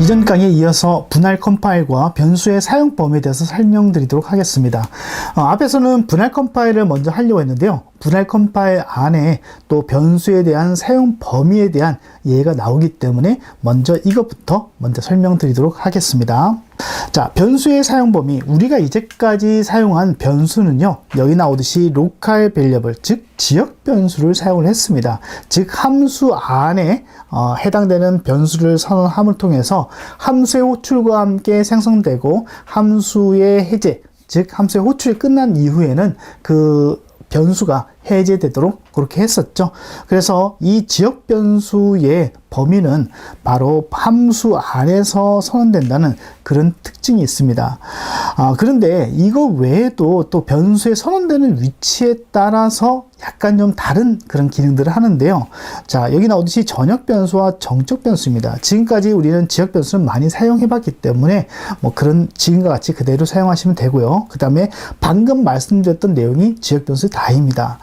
이전 강의에 이어서 분할 컴파일과 변수의 사용 범위에 대해서 설명드리도록 하겠습니다. 어, 앞에서는 분할 컴파일을 먼저 하려고 했는데요. 분할 컴파일 안에 또 변수에 대한 사용 범위에 대한 예가 나오기 때문에 먼저 이것부터 먼저 설명드리도록 하겠습니다. 자, 변수의 사용 범위. 우리가 이제까지 사용한 변수는요. 여기 나오듯이 로컬 밸리어블, 즉 지역 변수를 사용을 했습니다. 즉 함수 안에 어, 해당되는 변수를 선언함을 통해서 함수의 호출과 함께 생성되고 함수의 해제, 즉 함수의 호출이 끝난 이후에는 그 변수가 해제되도록 그렇게 했었죠. 그래서 이 지역 변수의 범위는 바로 함수 안에서 선언된다는 그런 특징이 있습니다. 아, 그런데 이거 외에도 또 변수에 선언되는 위치에 따라서 약간 좀 다른 그런 기능들을 하는데요. 자, 여기 나오듯이 전역 변수와 정적 변수입니다. 지금까지 우리는 지역 변수는 많이 사용해 봤기 때문에 뭐 그런 지금과 같이 그대로 사용하시면 되고요. 그 다음에 방금 말씀드렸던 내용이 지역 변수 다입니다.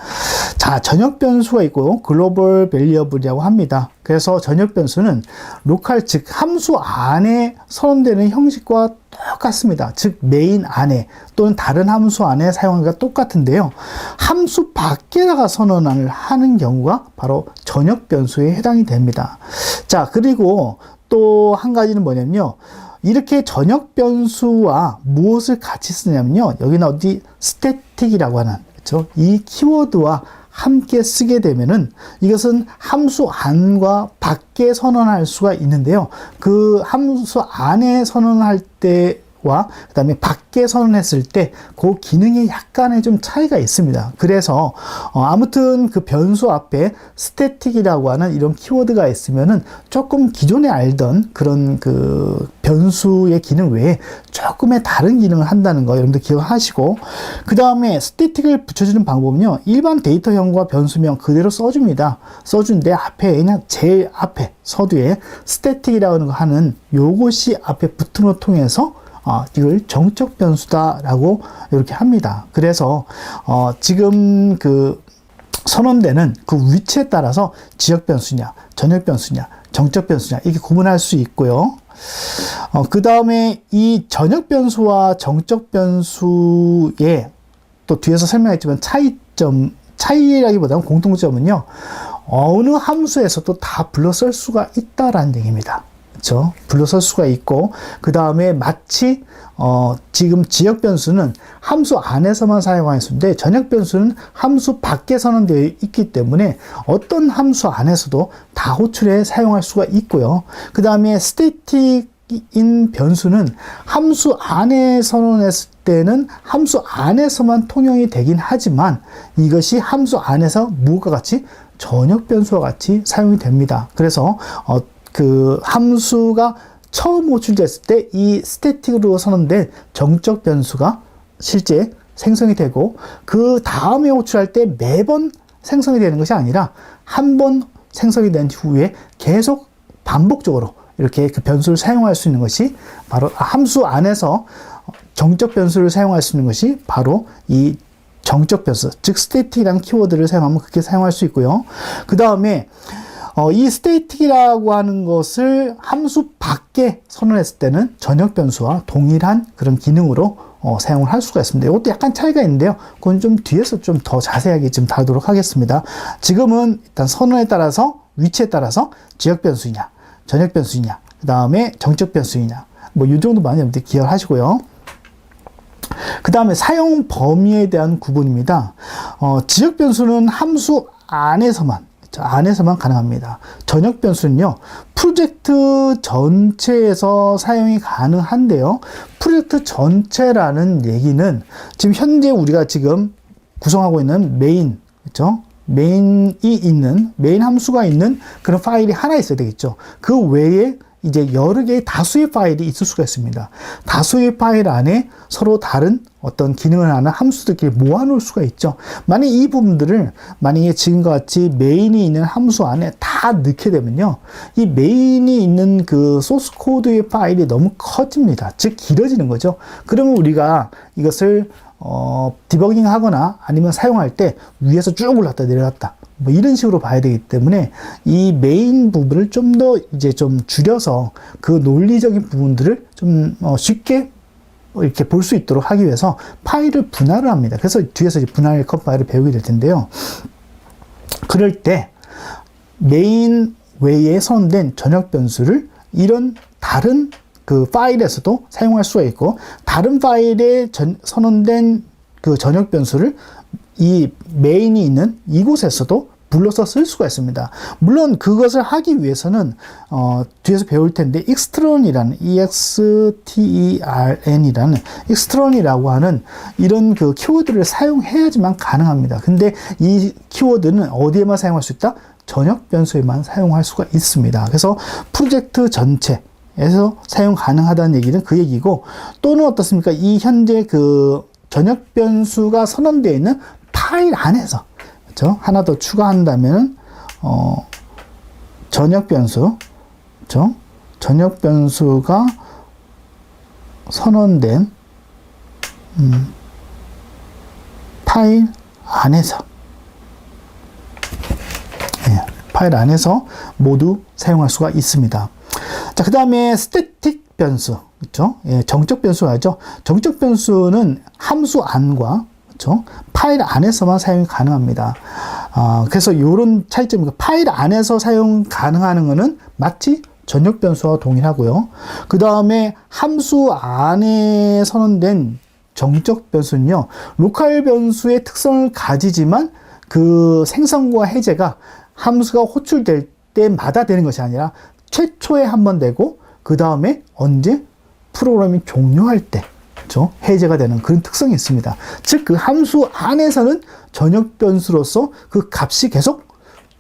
자, 전역 변수가 있고 글로벌 밸리어블이라고 합니다. 그래서 전역 변수는 로컬 즉 함수 안에 선언되는 형식과 똑같습니다. 즉 메인 안에 또는 다른 함수 안에 사용하기가 똑같은데요. 함수 밖에다가 선언을 하는 경우가 바로 전역 변수에 해당이 됩니다. 자, 그리고 또 한 가지는 뭐냐면요. 이렇게 전역 변수와 무엇을 같이 쓰냐면요. 여기는 어디 스태틱이라고 하는 그렇죠? 이 키워드와 함께 쓰게 되면은 이것은 함수 안과 밖에 선언할 수가 있는데요. 그 함수 안에 선언할 때와 그다음에 밖에 선언했을 때 그 기능에 약간의 좀 차이가 있습니다. 그래서 어 아무튼 그 변수 앞에 스태틱이라고 하는 이런 키워드가 있으면은 조금 기존에 알던 그런 그 변수의 기능 외에 조금의 다른 기능을 한다는 거 여러분들 기억하시고 그 다음에 스태틱을 붙여주는 방법은요 일반 데이터형과 변수명 그대로 써줍니다. 써준데 앞에 그냥 제일 앞에 서두에 스태틱이라고 하는 요것이 앞에 붙음을 통해서 어, 이걸 정적 변수다라고 이렇게 합니다. 그래서 어, 지금 그 선언되는 그 위치에 따라서 지역 변수냐, 전역 변수냐, 정적 변수냐 이게 구분할 수 있고요. 어, 그 다음에 이 전역 변수와 정적 변수의 또 뒤에서 설명했지만 차이점, 차이라기보다는 공통점은요, 어느 함수에서도 다 불러 쓸 수가 있다라는 얘기입니다. 그렇죠? 불러설 수가 있고 그 다음에 마치 어, 지금 지역 변수는 함수 안에서만 사용하는 수인데 전역 변수는 함수 밖에 선언되어 있기 때문에 어떤 함수 안에서도 다 호출해 사용할 수가 있고요. 그 다음에 스테틱 인 변수는 함수 안에 선언했을 때는 함수 안에서만 통용이 되긴 하지만 이것이 함수 안에서 무엇과 같이 전역 변수와 같이 사용이 됩니다. 그래서 어, 그 함수가 처음 호출됐을 때 이 스태틱으로 선언된 정적 변수가 실제 생성이 되고 그 다음에 호출할 때 매번 생성이 되는 것이 아니라 한 번 생성이 된 후에 계속 반복적으로 이렇게 그 변수를 사용할 수 있는 것이 바로 함수 안에서 정적 변수를 사용할 수 있는 것이 바로 이 정적 변수, 즉 스태틱이라는 키워드를 사용하면 그렇게 사용할 수 있고요. 그 다음에 어, 이 스테이틱이라고 하는 것을 함수 밖에 선언했을 때는 전역 변수와 동일한 그런 기능으로 어, 사용을 할 수가 있습니다. 이것도 약간 차이가 있는데요. 그건 좀 뒤에서 좀 더 자세하게 좀 다루도록 하겠습니다. 지금은 일단 선언에 따라서 위치에 따라서 지역 변수이냐, 전역 변수이냐, 그 다음에 정적 변수이냐, 뭐 이 정도만 여러분들 기억하시고요. 그 다음에 사용 범위에 대한 구분입니다. 어, 지역 변수는 함수 안에서만 안에서만 가능합니다. 전역 변수는요, 프로젝트 전체에서 사용이 가능한데요. 프로젝트 전체라는 얘기는 지금 현재 우리가 지금 구성하고 있는 메인, 그죠? 메인이 있는, 메인 함수가 있는 그런 파일이 하나 있어야 되겠죠. 그 외에 이제 여러 개의 다수의 파일이 있을 수가 있습니다. 다수의 파일 안에 서로 다른 어떤 기능을 하는 함수들끼리 모아놓을 수가 있죠. 만약 이 부분들을 만약에 지금과 같이 메인이 있는 함수 안에 다 넣게 되면요. 이 메인이 있는 그 소스 코드의 파일이 너무 커집니다. 즉 길어지는 거죠. 그러면 우리가 이것을 어, 디버깅 하거나 아니면 사용할 때 위에서 쭉 올랐다 내려갔다 뭐 이런 식으로 봐야 되기 때문에 이 메인 부분을 좀 더 이제 좀 줄여서 그 논리적인 부분들을 좀 어, 쉽게 이렇게 볼 수 있도록 하기 위해서 파일을 분할을 합니다. 그래서 뒤에서 이제 분할 컴파일을 배우게 될 텐데요. 그럴 때 메인 외에 선언된 전역 변수를 이런 다른 그 파일에서도 사용할 수가 있고 다른 파일에 전, 선언된 그 전역 변수를 이 메인이 있는 이곳에서도 불러서 쓸 수가 있습니다. 물론 그것을 하기 위해서는 어, 뒤에서 배울 텐데 extern이라는 extern이라는 extern이라고 하는 이런 그 키워드를 사용해야지만 가능합니다. 근데 이 키워드는 어디에만 사용할 수 있다? 전역 변수에만 사용할 수가 있습니다. 그래서 프로젝트 전체 에서 사용 가능하다는 얘기는 그 얘기고 또는 어떻습니까? 이 현재 그 전역 변수가 선언되어 있는 파일 안에서 그렇죠? 하나 더 추가한다면 어 전역 변수 그렇죠? 전역 변수가 선언된 음, 파일 안에서 예, 파일 안에서 모두 사용할 수가 있습니다. 자, 그 다음에 스태틱 변수, 그렇죠? 예, 정적 변수가 있죠. 정적 변수는 함수 안과 그렇죠? 파일 안에서만 사용이 가능합니다. 아, 그래서 이런 차이점이 파일 안에서 사용 가능한 거는 마치 전역 변수와 동일하고요. 그 다음에 함수 안에 선언된 정적 변수는요, 로컬 변수의 특성을 가지지만 그 생성과 해제가 함수가 호출될 때마다 되는 것이 아니라 최초에 한 번 되고 그 다음에 언제 프로그램이 종료할 때 그렇죠? 해제가 되는 그런 특성이 있습니다. 즉 그 함수 안에서는 전역 변수로서 그 값이 계속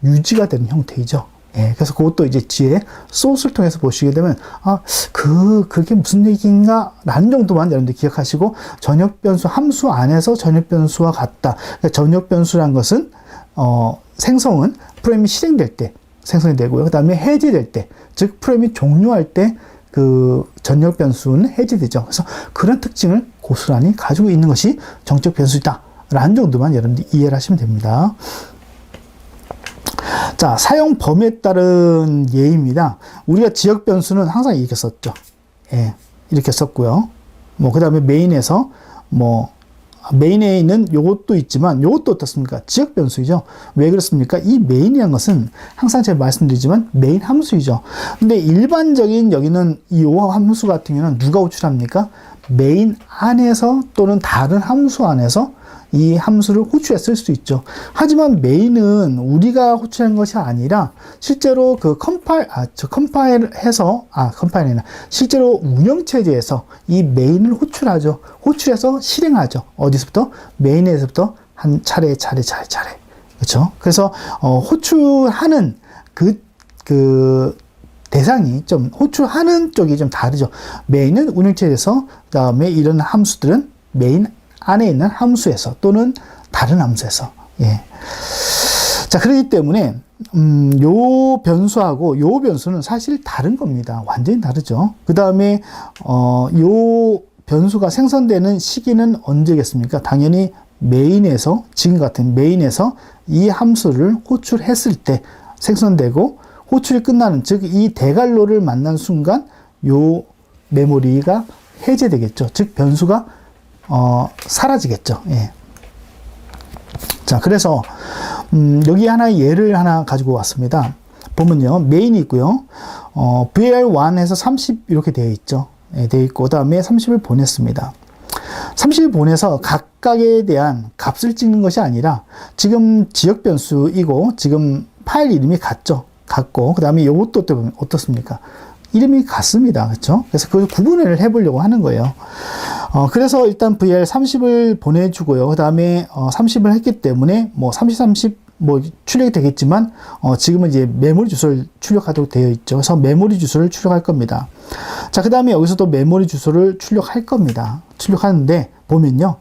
유지가 되는 형태이죠. 예, 그래서 그것도 이제 뒤에 소스를 통해서 보시게 되면 아, 그 그게 무슨 얘기인가 라는 정도만 여러분들 기억하시고 전역 변수 함수 안에서 전역 변수와 같다. 그러니까 전역 변수란 것은 어, 생성은 프로그램이 실행될 때 생성이 되고요. 그다음에 해제될 때, 즉 프로그램이 종료할 때 그 전역 변수는 해제되죠. 그래서 그런 특징을 고스란히 가지고 있는 것이 정적 변수이다. 라는 정도만 여러분들 이해를 하시면 됩니다. 자, 사용 범위에 따른 예입니다. 우리가 지역 변수는 항상 이렇게 썼죠. 예, 이렇게 썼고요. 뭐, 그 다음에 메인에서 뭐, 메인에 있는 요것도 있지만 요것도 어떻습니까? 지역 변수이죠. 왜 그렇습니까? 이 메인이라는 것은 항상 제가 말씀드리지만 메인 함수이죠. 근데 일반적인 여기는 이 요 함수 같은 경우는 누가 호출합니까? 메인 안에서 또는 다른 함수 안에서 이 함수를 호출해 쓸수 있죠. 하지만 메인은 우리가 호출한 것이 아니라 실제로 그 컴파일, 아, 저 컴파일 해서, 아, 컴파일이 아니라 실제로 운영체제에서 이 메인을 호출하죠. 호출해서 실행하죠. 어디서부터? 메인에서부터 한 차례, 차례, 차례, 차례. 그렇죠? 그래서, 어, 호출하는 그, 그, 대상이 좀 호출하는 쪽이 좀 다르죠. 메인은 운영체제에서, 그 다음에 이런 함수들은 메인 안에 있는 함수에서 또는 다른 함수에서 예. 자 그렇기 때문에 음, 요 변수하고 요 변수는 사실 다른 겁니다. 완전히 다르죠. 그 다음에 어, 요 변수가 생성되는 시기는 언제겠습니까? 당연히 메인에서 지금 같은 메인에서 이 함수를 호출했을 때 생성되고 호출이 끝나는 즉 이 대괄호를 만난 순간 요 메모리가 해제되겠죠. 즉 변수가 어, 사라지겠죠. 예. 자, 그래서, 음, 여기 하나의 예를 하나 가지고 왔습니다. 보면요, 메인이 있고요. 어, VL1에서 30 이렇게 되어 있죠. 예, 되어 있고, 그 다음에 30을 보냈습니다. 30을 보내서 각각에 대한 값을 찍는 것이 아니라 지금 지역 변수이고 지금 파일 이름이 같죠. 같고, 그 다음에 이것도 어떻습니까? 이름이 같습니다. 그렇죠? 그래서 그걸 구분을 해보려고 하는 거예요. 어, 그래서 일단 VR 30을 보내주고요. 그 다음에 어, 30을 했기 때문에 뭐 30, 30, 뭐 출력이 되겠지만 어, 지금은 이제 메모리 주소를 출력하도록 되어 있죠. 그래서 메모리 주소를 출력할 겁니다. 자, 그 다음에 여기서도 메모리 주소를 출력할 겁니다. 출력하는데 보면요.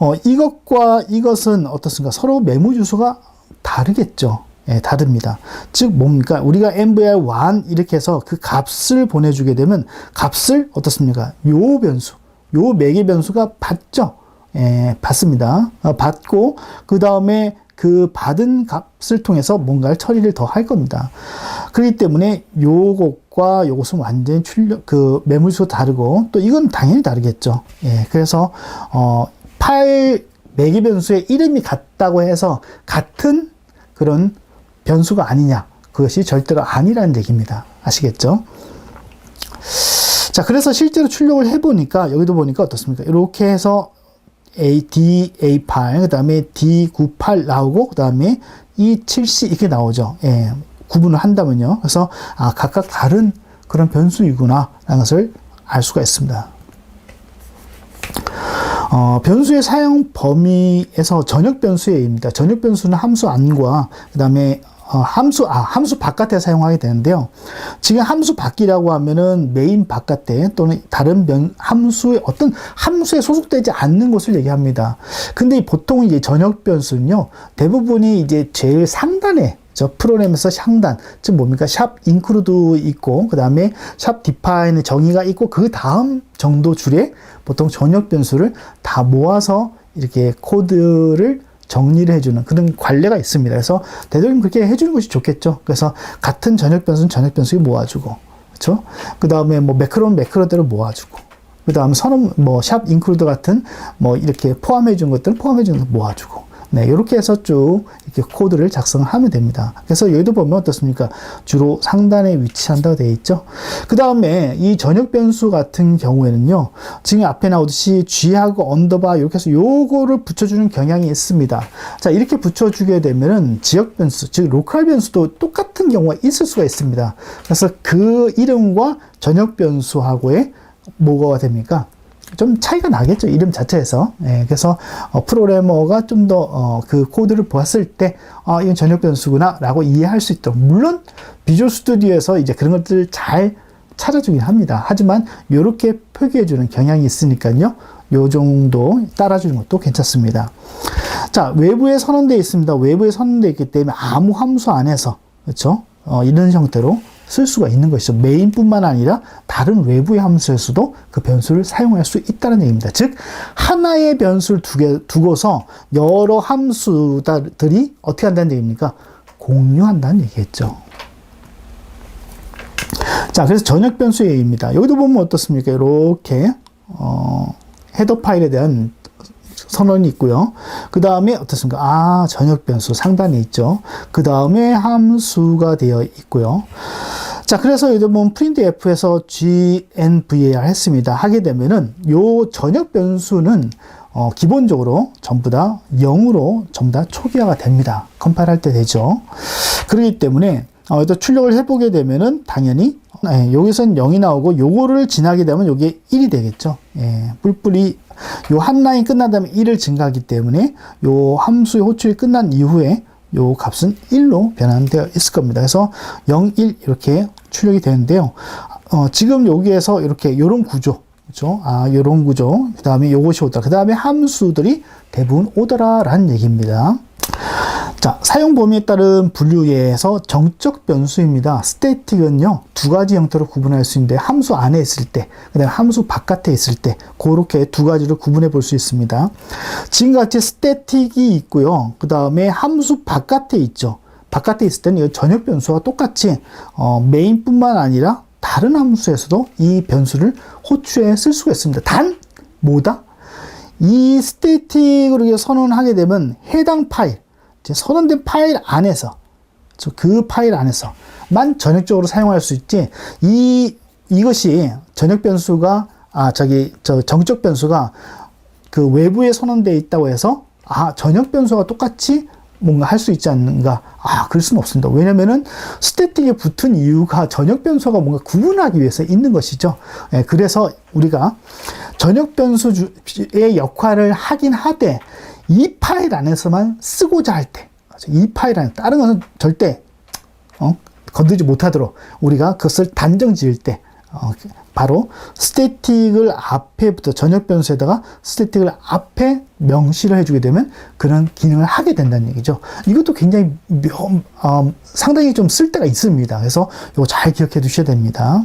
어, 이것과 이것은 어떻습니까? 서로 메모리 주소가 다르겠죠. 예, 다릅니다. 즉 뭡니까? 우리가 MVR1 이렇게 해서 그 값을 보내주게 되면 값을 어떻습니까? 요 변수, 요 매개 변수가 받죠. 예, 받습니다. 어, 받고 그 다음에 그 받은 값을 통해서 뭔가를 처리를 더 할 겁니다. 그렇기 때문에 요것과 요것은 완전히 출력, 그 매물수 다르고 또 이건 당연히 다르겠죠. 예, 그래서, 어, 파일 매개 변수의 이름이 같다고 해서 같은 그런 변수가 아니냐. 그것이 절대로 아니라는 얘기입니다. 아시겠죠? 자, 그래서 실제로 출력을 해보니까, 여기도 보니까 어떻습니까? 이렇게 해서 A, D, A8, 그 다음에 D98 나오고, 그 다음에 E7C 이렇게 나오죠. 예, 구분을 한다면요. 그래서, 아, 각각 다른 그런 변수이구나, 라는 것을 알 수가 있습니다. 어, 변수의 사용 범위에서 전역 변수에입니다. 전역 변수는 함수 안과 그 다음에 어, 함수 아 함수 바깥에 사용하게 되는데요. 지금 함수 밖이라고 하면은 메인 바깥에 또는 다른 변 함수의 어떤 함수에 소속되지 않는 것을 얘기합니다. 근데 보통 이제 전역 변수는요 대부분이 이제 제일 상단에 저 프로그램에서 상단 즉 뭡니까 샵 인크루드 있고 그 다음에 샵 디파인의 정의가 있고 그 다음 정도 줄에 보통 전역 변수를 다 모아서 이렇게 코드를 정리를 해주는 그런 관례가 있습니다. 그래서 되도록 그렇게 해주는 것이 좋겠죠. 그래서 같은 전역 변수는 전역 변수에 모아주고, 그렇죠? 그 다음에 뭐 매크로는 매크로대로 모아주고, 그 다음 선언 뭐샵 인클루드 같은 뭐 이렇게 포함해 준 것들은 포함해 준것 모아주고, 네, 이렇게 해서 쭉 이렇게 코드를 작성하면 됩니다. 그래서 여기도 보면 어떻습니까? 주로 상단에 위치한다고 되어 있죠. 그 다음에 이 전역 변수 같은 경우에는요, 지금 앞에 나오듯이 G하고 언더바 이렇게 해서 요거를 붙여주는 경향이 있습니다. 자, 이렇게 붙여주게 되면은 지역 변수, 즉 로컬 변수도 똑같은 경우가 있을 수가 있습니다. 그래서 그 이름과 전역 변수하고의 뭐가 됩니까? 좀 차이가 나겠죠. 이름 자체에서. 예, 그래서 어, 프로그래머가 좀더 어, 그 코드를 보았을 때 아, 이건 전역 변수구나라고 이해할 수 있도록 물론 비주얼 스튜디오에서 이제 그런 것들을 잘 찾아주긴 합니다. 하지만 이렇게 표기해주는 경향이 있으니까요. 요 정도 따라주는 것도 괜찮습니다. 자, 외부에 선언되어 있습니다. 외부에 선언되어 있기 때문에 아무 함수 안에서 그렇죠? 어, 이런 형태로 쓸 수가 있는 것이죠. 메인뿐만 아니라 다른 외부의 함수에서도 그 변수를 사용할 수 있다는 얘기입니다. 즉 하나의 변수를 두개, 두고서 여러 함수들이 어떻게 한다는 얘기입니까? 공유한다는 얘기겠죠. 자, 그래서 전역 변수의 얘기입니다. 여기도 보면 어떻습니까? 이렇게 어, 헤더 파일에 대한 선언이 있고요. 그 다음에 어떻습니까? 아, 전역 변수 상단에 있죠. 그 다음에 함수가 되어 있고요. 자, 그래서 여기 보면 printf에서 gnvar 했습니다. 하게 되면은 요 전역 변수는 어, 기본적으로 전부 다 0으로 전부 다 초기화가 됩니다. 컴파일 할 때 되죠. 그렇기 때문에 어, 또 출력을 해보게 되면은 당연히 예, 여기선 0이 나오고 요거를 지나게 되면 요게 1이 되겠죠. 예, 뿔뿔이 요 한 라인 끝난 다음에 1을 증가하기 때문에 요 함수의 호출이 끝난 이후에 요 값은 1로 변환되어 있을 겁니다. 그래서 0, 1 이렇게 출력이 되는데요. 어, 지금 여기에서 이렇게 요런 구조 그죠? 아, 요런 구조. 그 다음에 요것이 오더라. 그 다음에 함수들이 대부분 오더라라는 얘기입니다. 자, 사용 범위에 따른 분류에서 정적 변수입니다. 스태틱은요, 두 가지 형태로 구분할 수 있는데, 함수 안에 있을 때, 그 다음에 함수 바깥에 있을 때, 그렇게 두 가지를 구분해 볼 수 있습니다. 지금같이 스태틱이 있고요. 그 다음에 함수 바깥에 있죠. 바깥에 있을 때는 이 전역 변수와 똑같이, 어, 메인뿐만 아니라 다른 함수에서도 이 변수를 호출해 쓸 수가 있습니다. 단, 뭐다? 이 스태틱으로 선언하게 되면 해당 파일, 선언된 파일 안에서 그 파일 안에서만 전역적으로 사용할 수 있지 이 이것이 전역 변수가 아 저기 저 정적 변수가 그 외부에 선언되어 있다고 해서 아 전역 변수가 똑같이 뭔가 할 수 있지 않는가? 아, 그럴 수는 없습니다. 왜냐면은 스태틱에 붙은 이유가 전역 변수가 뭔가 구분하기 위해서 있는 것이죠. 예, 그래서 우리가 전역 변수의 역할을 하긴 하되 이 파일 안에서만 쓰고자 할 때, 이 파일 안에 다른 것은 절대 어, 건들지 못하도록 우리가 그것을 단정 지을 때 어, 바로 스태틱을 앞에부터 전역 변수에다가 스태틱을 앞에 명시를 해주게 되면 그런 기능을 하게 된다는 얘기죠. 이것도 굉장히 명, 어, 상당히 좀쓸 데가 있습니다. 그래서 이거 잘 기억해 두셔야 됩니다.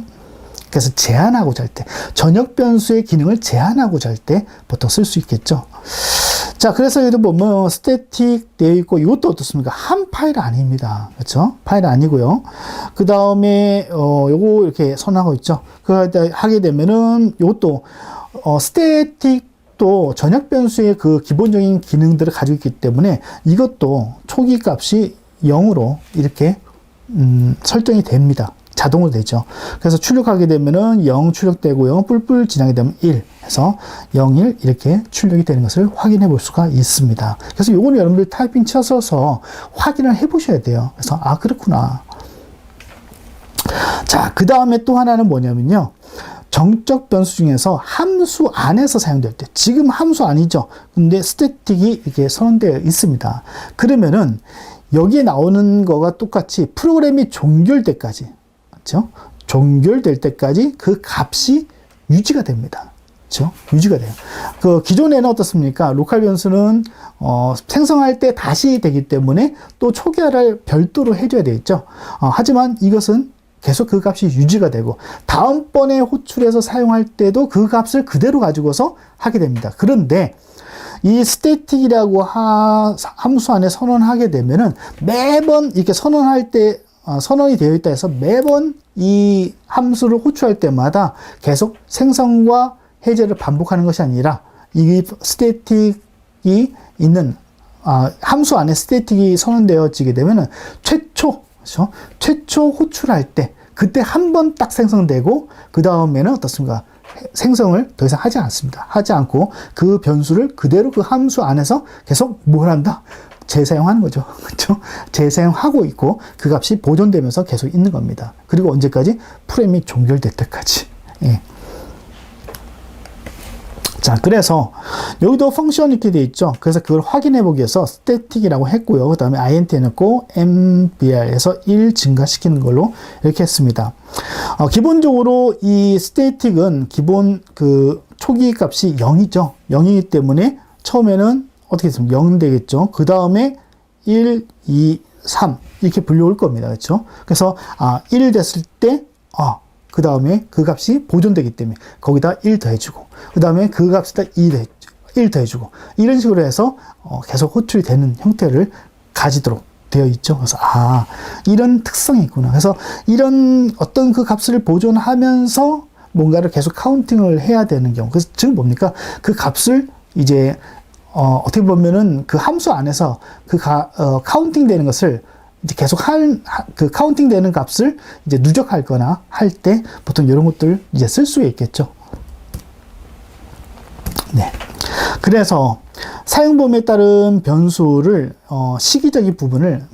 그래서 제한하고자 할 때, 전역 변수의 기능을 제한하고자 할때 보통 쓸 수 있겠죠. 자, 그래서 여기 보면 스태틱 되어 있고 이것도 어떻습니까? 한 파일 아닙니다. 그렇죠? 파일 아니고요. 그 다음에 어 요거 이렇게 선하고 있죠. 그 하게 되면은 이것도 어 스태틱도 전역 변수의 그 기본적인 기능들을 가지고 있기 때문에 이것도 초기 값이 0으로 이렇게 음, 설정이 됩니다. 자동으로 되죠. 그래서 출력하게 되면은 0 출력되고요. 뿔뿔 지나게 되면 1 해서 0, 1 이렇게 출력이 되는 것을 확인해 볼 수가 있습니다. 그래서 요거는 여러분들 타이핑 쳐서서 확인을 해 보셔야 돼요. 그래서 아 그렇구나. 자, 그 다음에 또 하나는 뭐냐면요. 정적 변수 중에서 함수 안에서 사용될 때, 지금 함수 아니죠. 근데 스태틱이 이렇게 선언되어 있습니다. 그러면은 여기에 나오는 거가 똑같이 프로그램이 종결 때까지, 그렇죠? 종결될 때까지 그 값이 유지가 됩니다. 그렇죠? 유지가 돼요. 그 기존에는 어떻습니까? 로컬 변수는 어, 생성할 때 다시 되기 때문에 또 초기화를 별도로 해줘야 되겠죠. 어, 하지만 이것은 계속 그 값이 유지가 되고 다음번에 호출해서 사용할 때도 그 값을 그대로 가지고서 하게 됩니다. 그런데 이 스태틱이라고 하, 함수 안에 선언하게 되면은 매번 이렇게 선언할 때 어, 선언이 되어 있다 해서 매번 이 함수를 호출할 때마다 계속 생성과 해제를 반복하는 것이 아니라 이 스태틱이 있는 아, 함수 안에 스태틱이 선언되어지게 되면은 최초 그렇죠? 최초 호출할 때 그때 한 번 딱 생성되고 그 다음에는 어떻습니까? 생성을 더 이상 하지 않습니다. 하지 않고 그 변수를 그대로 그 함수 안에서 계속 뭘 한다? 재사용하는 거죠. 그렇죠? 재사용하고 있고 그 값이 보존되면서 계속 있는 겁니다. 그리고 언제까지? 프레임이 종결될 때까지. 예. 자, 그래서 여기도 펑션 이렇게 돼 있죠. 그래서 그걸 확인해 보기 위해서 static이라고 했고요. 그 다음에 int 해놓고 mbr에서 1 증가시키는 걸로 이렇게 했습니다. 어, 기본적으로 이 static은 기본 그 초기 값이 0이죠. 0이기 때문에 처음에는 어떻게 했으면 0 되겠죠. 그 다음에 1, 2, 3 이렇게 불려올 겁니다. 그렇죠? 그래서 아, 1 됐을 때 아, 그 다음에 그 값이 보존되기 때문에 거기다 1 더해주고 그 다음에 그 값에다 2 더해, 1 더해주고 이런 식으로 해서 어, 계속 호출이 되는 형태를 가지도록 되어 있죠. 그래서 아 이런 특성이 있구나. 그래서 이런 어떤 그 값을 보존하면서 뭔가를 계속 카운팅을 해야 되는 경우. 그래서 지금 뭡니까? 그 값을 이제 어, 어떻게 보면은 그 함수 안에서 그 가, 어, 카운팅 되는 것을 이제 계속 할, 그 카운팅 되는 값을 이제 누적할 거나 할 때 보통 이런 것들 이제 쓸 수 있겠죠. 네. 그래서 사용 범위에 따른 변수를, 어, 시기적인 부분을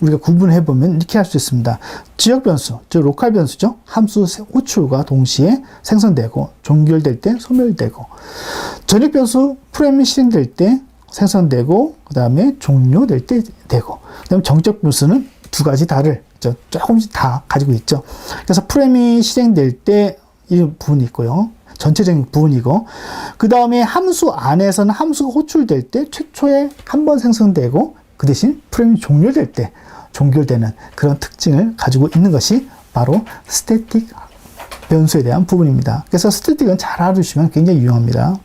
우리가 구분해 보면 이렇게 할 수 있습니다. 지역 변수, 즉 로컬 변수죠. 함수 호출과 동시에 생성되고 종결될 때 소멸되고 전역 변수 프레임이 실행될 때 생성되고 그 다음에 종료될 때 되고 그다음에 정적 변수는 두 가지 다를 조금씩 다 가지고 있죠. 그래서 프레임이 실행될 때 이 부분이 있고요. 전체적인 부분이고 그 다음에 함수 안에서는 함수가 호출될 때 최초에 한 번 생성되고 그 대신 프레임이 종료될 때 종결되는 그런 특징을 가지고 있는 것이 바로 스태틱 변수에 대한 부분입니다. 그래서 스태틱은 잘 알아두시면 굉장히 유용합니다.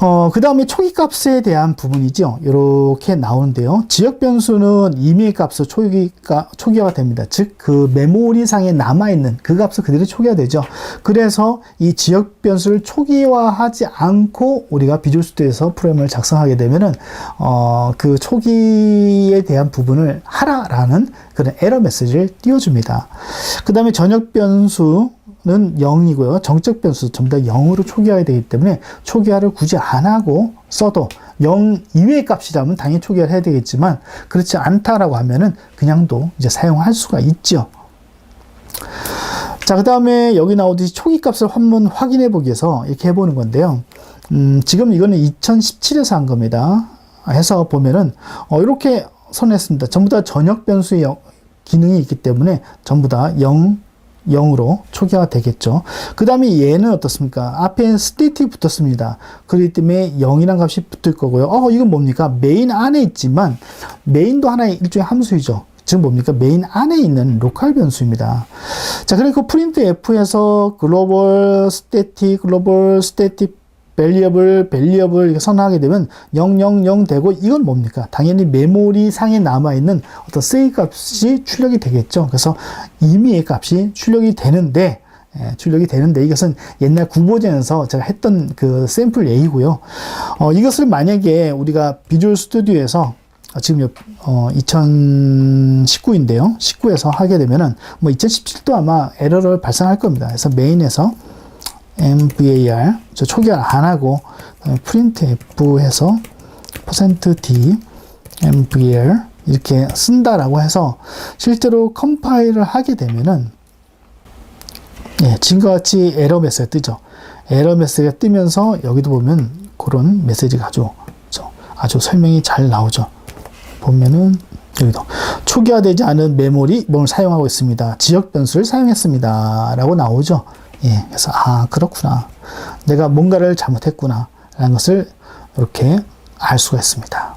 어, 그 다음에 초기 값에 대한 부분이죠. 이렇게 나오는데요. 지역 변수는 이미 값으로 초기가, 초기화가 됩니다. 즉, 그 메모리상에 남아있는 그 값을 그대로 초기화되죠. 그래서 이 지역 변수를 초기화하지 않고 우리가 비주얼 스튜디오에서 프로그램을 작성하게 되면은, 어, 그 초기에 대한 부분을 하라라는 그런 에러 메시지를 띄워줍니다. 그 다음에 전역 변수, 는 0이고요. 정적 변수 전부 다 0으로 초기화해야 되기 때문에 초기화를 굳이 안 하고 써도 0 이외의 값이라면 당연히 초기화를 해야 되겠지만 그렇지 않다라고 하면은 그냥도 이제 사용할 수가 있죠. 자, 그 다음에 여기 나오듯이 초기 값을 한번 확인해 보기 위해서 이렇게 해보는 건데요. 음, 지금 이거는 2017에서 한 겁니다. 해서 보면은, 어, 이렇게 선했습니다. 전부 다 전역 변수의 기능이 있기 때문에 전부 다 0, 0으로 초기화 되겠죠. 그 다음에 얘는 어떻습니까? 앞에 스테이틱 붙었습니다. 그렇기 때문에 0이라는 값이 붙을 거고요. 어, 이건 뭡니까? 메인 안에 있지만 메인도 하나의 일종의 함수이죠. 지금 뭡니까? 메인 안에 있는 로컬 변수입니다. 자, 그리고 프린트 F에서 글로벌 스태틱, 글로벌 스태틱 밸리어블, 밸리어블 이렇게 선언하게 되면 000 되고 이건 뭡니까? 당연히 메모리 상에 남아있는 어떤 세이 값이 출력이 되겠죠. 그래서 임의의 값이 출력이 되는데 예, 출력이 되는데 이것은 옛날 구버전에서 제가 했던 그 샘플 A고요. 어, 이것을 만약에 우리가 비주얼 스튜디오에서 어, 지금 요- 어, 2019인데요. 19에서 하게 되면은 뭐 2017도 아마 에러를 발생할 겁니다. 그래서 메인에서 MVAR 저 초기화 안 하고 프린트 F 해서 %D MVAR 이렇게 쓴다라고 해서 실제로 컴파일을 하게 되면은 예, 지금과 같이 에러 메시지가 뜨죠. 에러 메시지가 뜨면서 여기도 보면 그런 메시지가 아주 저- 아주 설명이 잘 나오죠. 보면은 여기도 초기화되지 않은 메모리 뭘 사용하고 있습니다. 지역 변수를 사용했습니다. 라고 나오죠. 예, 그래서 아 그렇구나. 내가 뭔가를 잘못했구나. 라는 것을 이렇게 알 수가 있습니다.